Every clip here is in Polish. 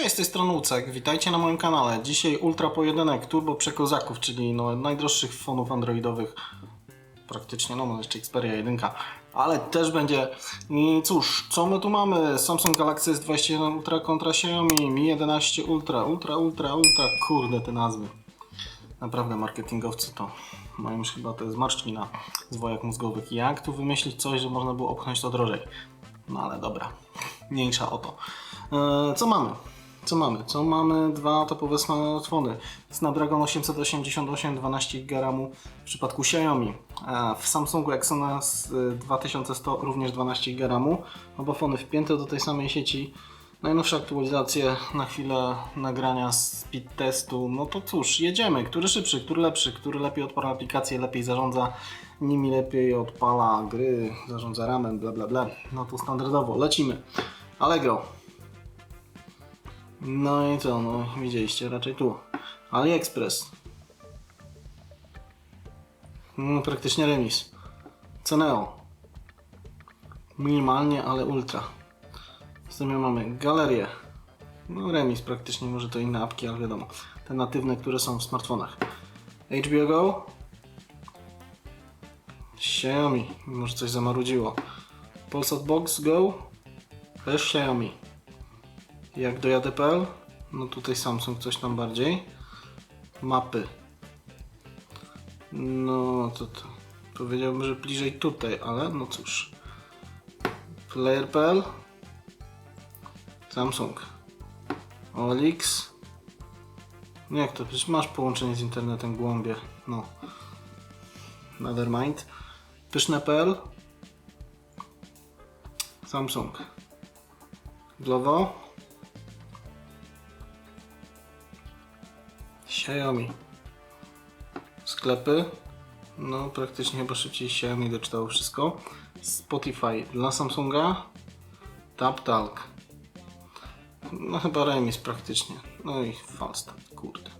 Cześć, z tej strony Ucek, witajcie na moim kanale. Dzisiaj ultra pojedynek turbo przekozaków, czyli no, najdroższych fonów androidowych. Praktycznie, no może jeszcze Xperia 1, ale też będzie. I cóż, co my tu mamy? Samsung Galaxy S21 Ultra kontra Xiaomi Mi 11 Ultra, Ultra, Ultra, Ultra, kurde te nazwy. Naprawdę marketingowcy to mają już chyba to jest marszczina zwojach mózgowych. Jak tu wymyślić coś, że można było obchnąć to drożej? No ale dobra, mniejsza o to. E, co mamy? Co mamy? Co mamy? Dwa topowe smartfony. Snapdragon 888 12 GB w przypadku Xiaomi. E, w Samsungu Exynos y, 2100 również 12 GB. Oba fony wpięte do tej samej sieci. Najnowsze aktualizacje na chwilę nagrania speed testu. No to cóż, jedziemy. Który szybszy, który lepszy, który lepiej odpala aplikacje, lepiej zarządza nimi, lepiej odpala gry, zarządza ramem, bla bla bla. No to standardowo, lecimy. Allegro. No i co, no widzieliście, raczej tu. AliExpress. No, praktycznie remis. Ceneo. Minimalnie, ale ultra. Następnie mamy galerię. No remis praktycznie, może to inne apki, ale wiadomo. Te natywne, które są w smartfonach. HBO Go. Xiaomi, może coś zamarudziło. Polsat Box Go. Też Xiaomi. Jak dojadę.pl, no tutaj Samsung coś tam bardziej. Mapy. No to, to powiedziałbym, że bliżej tutaj, ale no cóż. Player.pl Samsung. OLX. Nie, Jak to? Przecież masz połączenie z internetem głąbie. No. Nevermind. Pyszne.pl Samsung. Glovo. Xiaomi. Sklepy. No, praktycznie chyba szybciej Xiaomi doczytało wszystko. Spotify dla Samsunga. TapTalk. No chyba remis praktycznie. No i Falstart, kurde.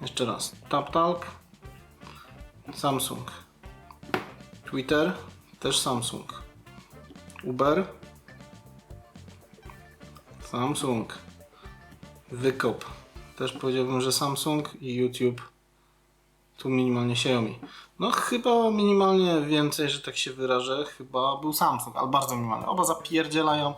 Jeszcze raz. TapTalk. Samsung. Twitter. Też Samsung. Uber. Samsung. Wykop. Też powiedziałbym, że Samsung i YouTube. Tu minimalnie Xiaomi. No chyba minimalnie więcej, że tak się wyrażę, chyba był Samsung, ale bardzo minimalnie. Oba zapierdzielają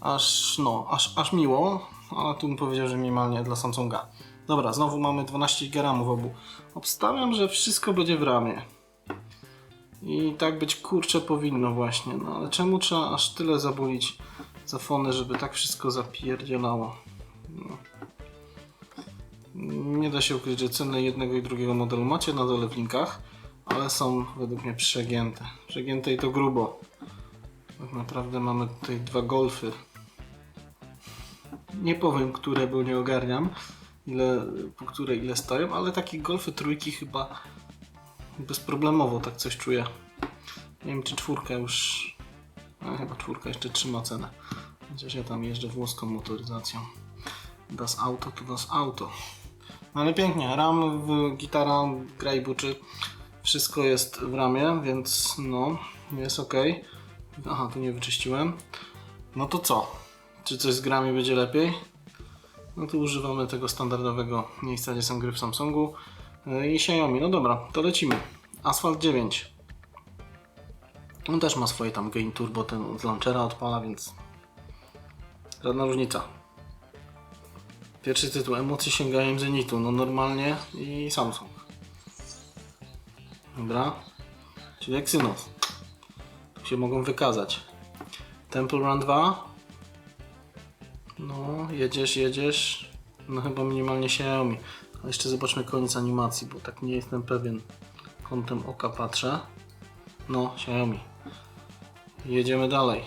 aż, no, aż, aż miło, ale tu bym powiedział, że minimalnie dla Samsunga. Dobra, znowu mamy 12 gramów obu. Obstawiam, że wszystko będzie w ramie. I tak być kurczę powinno właśnie, no ale czemu trzeba aż tyle zabolić za fony, żeby tak wszystko zapierdzielało? No. Nie da się ukryć, że ceny jednego i drugiego modelu macie na dole w linkach, ale są według mnie przegięte. Przegięte i to grubo. Tak naprawdę mamy tutaj dwa golfy. Nie powiem, które, bo nie ogarniam, ile, po które ile stoją, ale takie golfy trójki chyba bezproblemowo tak coś czuję. Nie wiem, czy czwórka już... No, chyba czwórka jeszcze trzyma cenę. Chociaż ja tam jeżdżę włoską motoryzacją. Das Auto to Das Auto. No ale pięknie, RAM, gitara, gra i buczy. Wszystko jest w ramie, więc no, jest ok. Aha, tu nie wyczyściłem. No to co? Czy coś z grami będzie lepiej? No tu używamy tego standardowego miejsca, gdzie są gry w Samsungu yy, i Xiaomi. No dobra, to lecimy. Asphalt 9. On też ma swoje tam gain turbo, ten z launchera odpala, więc żadna różnica. Pierwszy tytuł, emocje sięgają zenitu, no normalnie i Samsung. Dobra, czyli Exynos. Tu się mogą wykazać. Temple Run 2. No, jedziesz, jedziesz. No chyba minimalnie Xiaomi. Ale jeszcze zobaczmy koniec animacji, bo tak nie jestem pewien. Kątem oka patrzę. No, Xiaomi. Jedziemy dalej.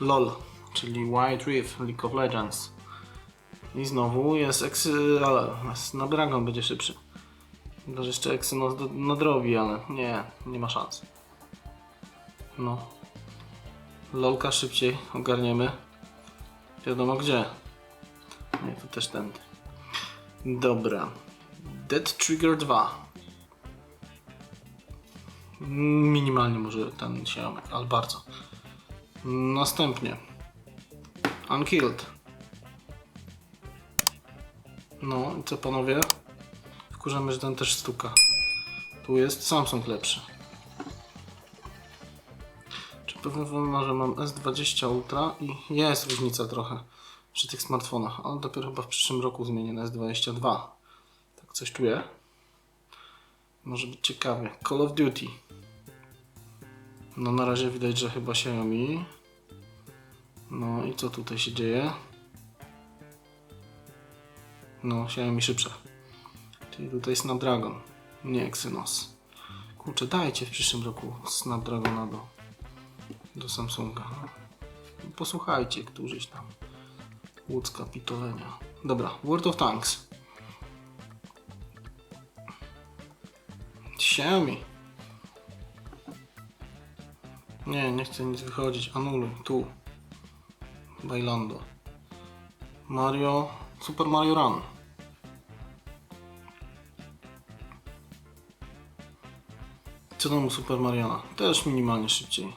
LOL, czyli White Rift League of Legends. I znowu jest Exy... ale Snapdragon będzie szybszy. Chyba, że jeszcze Exynos nadrobi, ale nie, nie ma szans. No. Lolka szybciej ogarniemy. Wiadomo gdzie. Nie, to też ten. Dobra. Dead Trigger 2. Minimalnie może ten się, ale bardzo. Następnie. Unkilled. No i co panowie? Wkurzamy, że ten też stuka. Tu jest Samsung lepszy. Czy powiem wam, że mam S20 Ultra i jest różnica trochę przy tych smartfonach, ale dopiero chyba w przyszłym roku zmienię na S22. Tak coś czuję. Może być ciekawie. Call of Duty. No na razie widać, że chyba Xiaomi. No i co tutaj się dzieje? No, Xiaomi szybsze. Czyli tutaj Snapdragon, nie Exynos. Kurczę, dajcie w przyszłym roku Snapdragona do, do Samsunga. Posłuchajcie któryś tam. Łódzka pitolenia. Dobra, World of Tanks. Xiaomi. Nie, nie chcę nic wychodzić. Anuluj, tu. Bailando. Mario, Super Mario Run. Co tam u Super Mariana? Też minimalnie szybciej.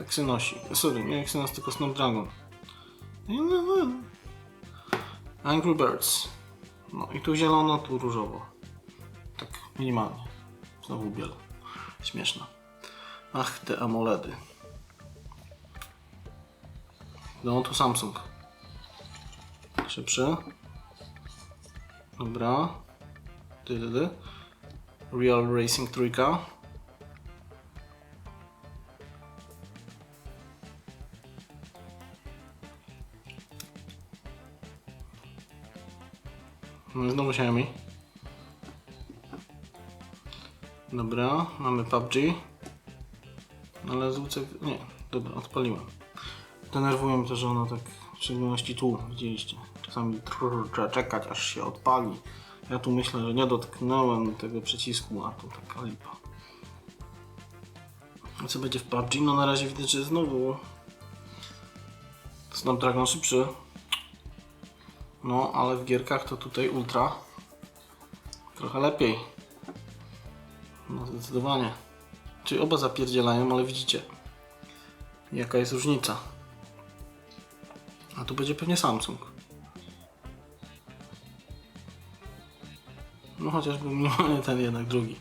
Exynosi. Sorry, nie Exynos, tylko Snapdragon. Angry Birds. No i tu zielono, tu różowo. Tak minimalnie. Znowu biel. Śmieszne. Ach, te AMOLEDy. No, tu Samsung. Szybszy. Dobra. Ty, ty, ty. Real Racing trójka. No znowu Xiaomi. Dobra, mamy PUBG. Ale zwrócę... Nie, dobra, odpaliłem. Denerwuje mnie to, że ono tak, w szczególności tu, widzieliście, czasami trrr, trzeba czekać, aż się odpali. Ja tu myślę, że nie dotknąłem tego przycisku, a tu taka lipa. Co będzie w PUBG? No na razie widać, że znowu Snapdragon szybszy. No, ale w gierkach to tutaj Ultra trochę lepiej. No zdecydowanie. Czyli oba zapierdzielają, ale widzicie jaka jest różnica. A tu będzie pewnie Samsung. No chociażby minimalnie ten jednak drugi.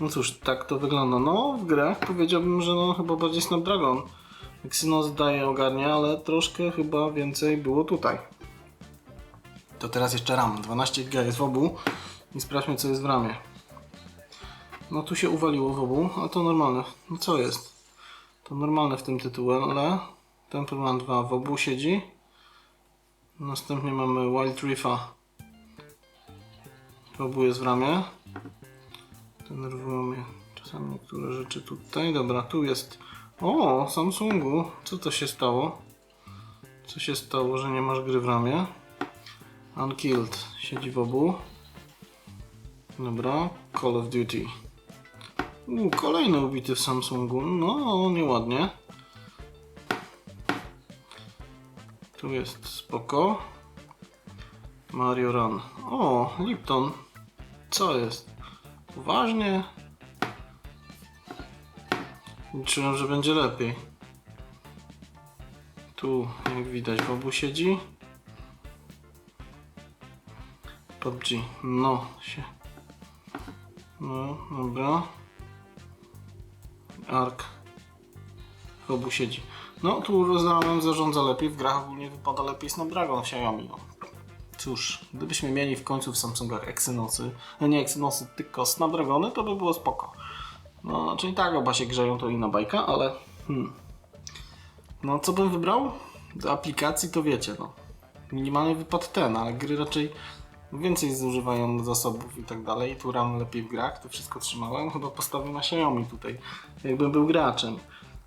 No cóż, tak to wygląda. No w grach powiedziałbym, że no chyba bardziej Snapdragon. Exynos daje ogarnia, ale troszkę chyba więcej było tutaj. To teraz jeszcze RAM. 12 GB jest w obu. I sprawdźmy co jest w ramie. No tu się uwaliło w obu, a to normalne. No co jest? To normalne w tym tytule, ale Temple 2 w obu siedzi. Następnie mamy Wild Reefa. Jest w ramię. Denerwują mnie czasami niektóre rzeczy tutaj. Dobra, tu jest. O, Samsungu. Co to się stało? Co się stało, że nie masz gry w ramię? Unkilled siedzi w obu. Dobra, Call of Duty. U, kolejny ubity w Samsungu. No, nieładnie. Tu jest spoko. Mario Run. O, Lipton. Co jest? Uważnie. Liczyłem, że będzie lepiej. Tu, jak widać, Bobu siedzi. PUBG. No, się. No, dobra. Ark. W obu siedzi. No, tu zarządza lepiej, w grach ogólnie wypada lepiej Snapdragon w Xiaomi. Cóż, gdybyśmy mieli w końcu w Samsungach Exynosy, no nie Exynosy, tylko Snapdragony, to by było spoko. No, znaczy i tak oba się grzeją, to inna bajka, ale hmm. No, co bym wybrał? Do aplikacji to wiecie, no. Minimalnie wypadł ten, ale gry raczej więcej zużywają zasobów i tak dalej. Tu RAM lepiej w grach, to wszystko trzymałem. Chyba postawię na Xiaomi tutaj, jakbym był graczem.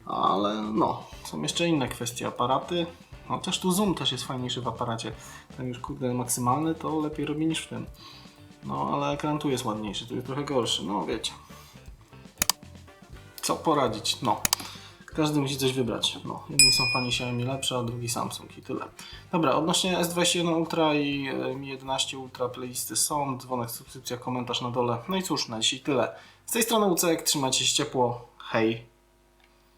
Ale no, są jeszcze inne kwestie. Aparaty, chociaż tu zoom też jest fajniejszy w aparacie. Ten już kurde maksymalny to lepiej robi niż w tym. No, ale ekran tu jest ładniejszy, tu jest trochę gorszy. No, wiecie. Co poradzić? No. Każdy musi coś wybrać. No, jedni są fani Xiaomi lepsze, a drugi Samsung i tyle. Dobra, odnośnie S21 Ultra i e, Mi 11 Ultra playlisty są, dzwonek, subskrypcja, komentarz na dole. No i cóż, na dzisiaj tyle. Z tej strony Ucek, trzymajcie się ciepło. Hej!